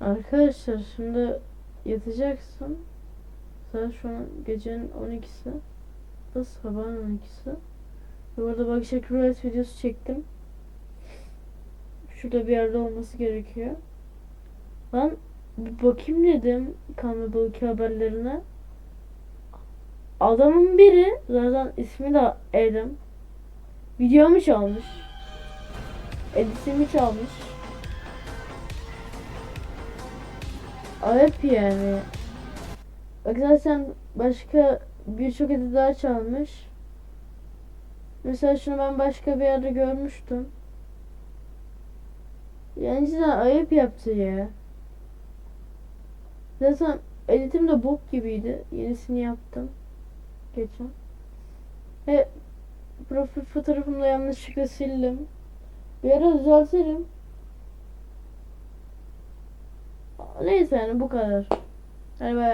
Arkadaşlar şimdi yatacaksın. Saat şu an gecenin 12'si. Da sabahın 12'si. Ve orada bak Roulette videosu çektim. Şurada bir yerde olması gerekiyor. Ben bakayım dedim kan ve balık haberlerine. Adamın biri zaten ismi de Adam. Videomu çalmış. Editimi çalmış. Ayıp yani. Bak zaten başka birçok edit daha çalmış. Mesela şunu ben başka bir yerde görmüştüm. Yani cidden ayıp yaptı ya. Zaten editim de bok gibiydi. Yenisini yaptım. Geçen. Ve profil fotoğrafımı da yanlışlıkla sildim. Bir ara düzeltirim. Neyse yani bu kadar. Hadi bay.